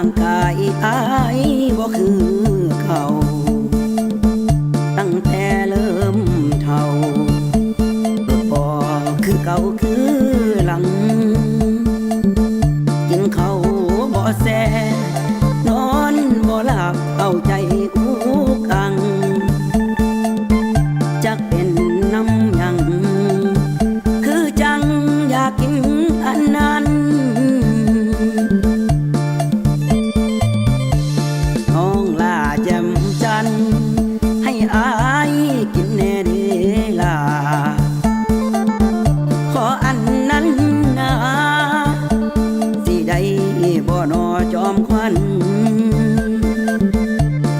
างกายอายบ่คือเขาตั้งแต่เริ่มเท่าบ่คือเก่าคือ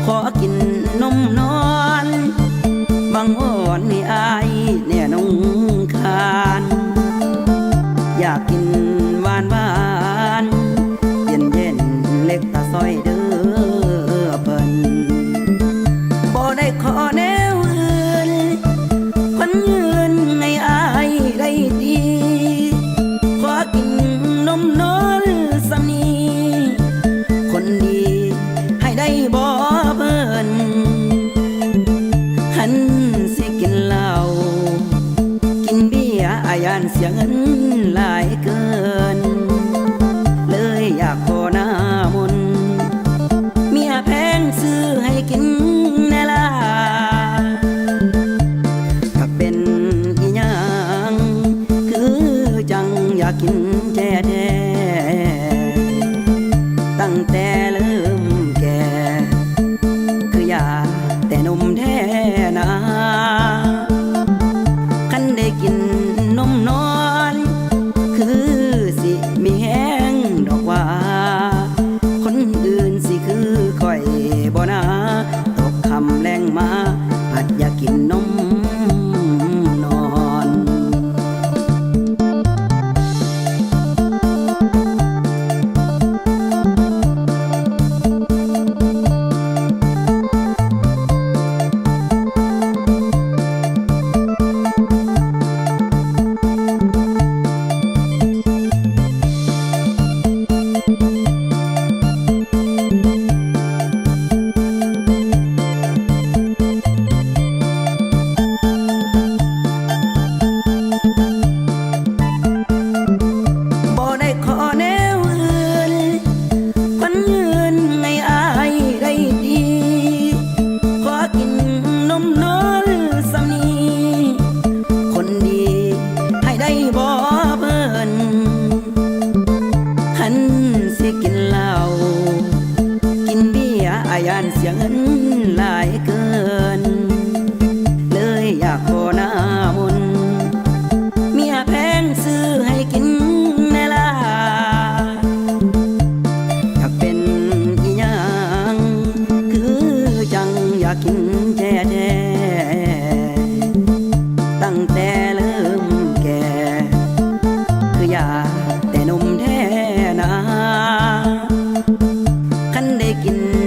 ขอกินนมนอนบางวอนให้อายเนี่ยนองคาน อยากกินหวานหวานเย็นเย็นเล็กตาซอยเด้อเพิ่นบ่ได้ขอแน บ่เพิ่นหันสิกินเหล้ากินเบียร์อายานเสียเงินหลายเกิน เลยอยากขอหน้ามนเมียแพงซื้อให้กินแน่ล่ะถ้าเป็นอีหยังคือจังอยากกิน บ่เพิ่นหันสิกินเหล้ากินเบียร์อายันเสียเงินหลายเกิน gittin